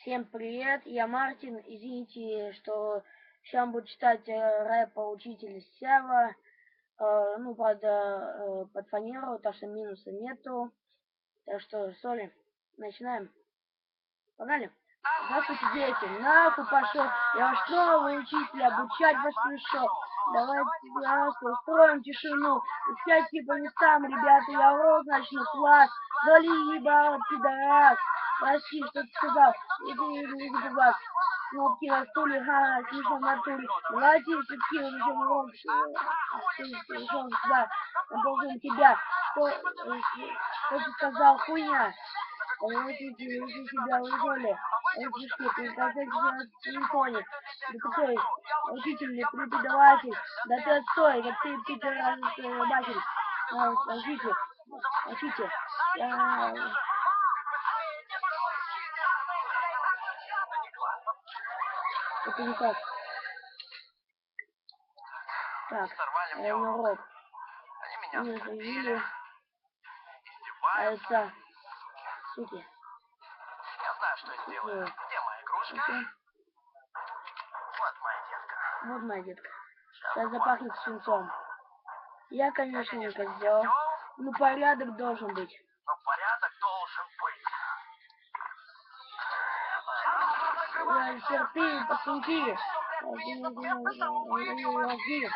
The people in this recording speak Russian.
Всем привет, я Мартин. Извините, что сейчас буду читать э, рэпа «Учитель Сява». Э, ну, правда, э, под фанеру, так что минуса нету. Так что, соли, начинаем. Погнали. Здравствуйте, дети. Нахуй пошел. Я ваш новый учитель, обучать вас пришел. Давайте пожалуйста, устроим тишину. Учать по местам, ребята, я урок начну класс. Вали ебало, пидорас. Прости, что ты сказал. Иди иди иди вас. Кнопки на стуле, ха, тихо на стуле. Молодец, все-таки он еще много. Ты пришел сюда. Он должен тебя. Что, э, что ты сказал, хуйня? Родители, эти тебя уволи. Родители, приказать на телефоне. Да какой учитель, не преподаватель. Да ты отстой, да ты пидорас, ты родитель. Учитель, учитель. это не так. Так, Райнороб. Э, они меня заявили. А это... Суки. Я знаю, что я сделаю. Где моя игрушка? Вот моя детка. Вот моя детка. Сейчас запахнет свинцом. Я, конечно, не это сделал. Но ну, порядок должен быть. Ну, la serpiente sin guía, la guía, la guía, la guía,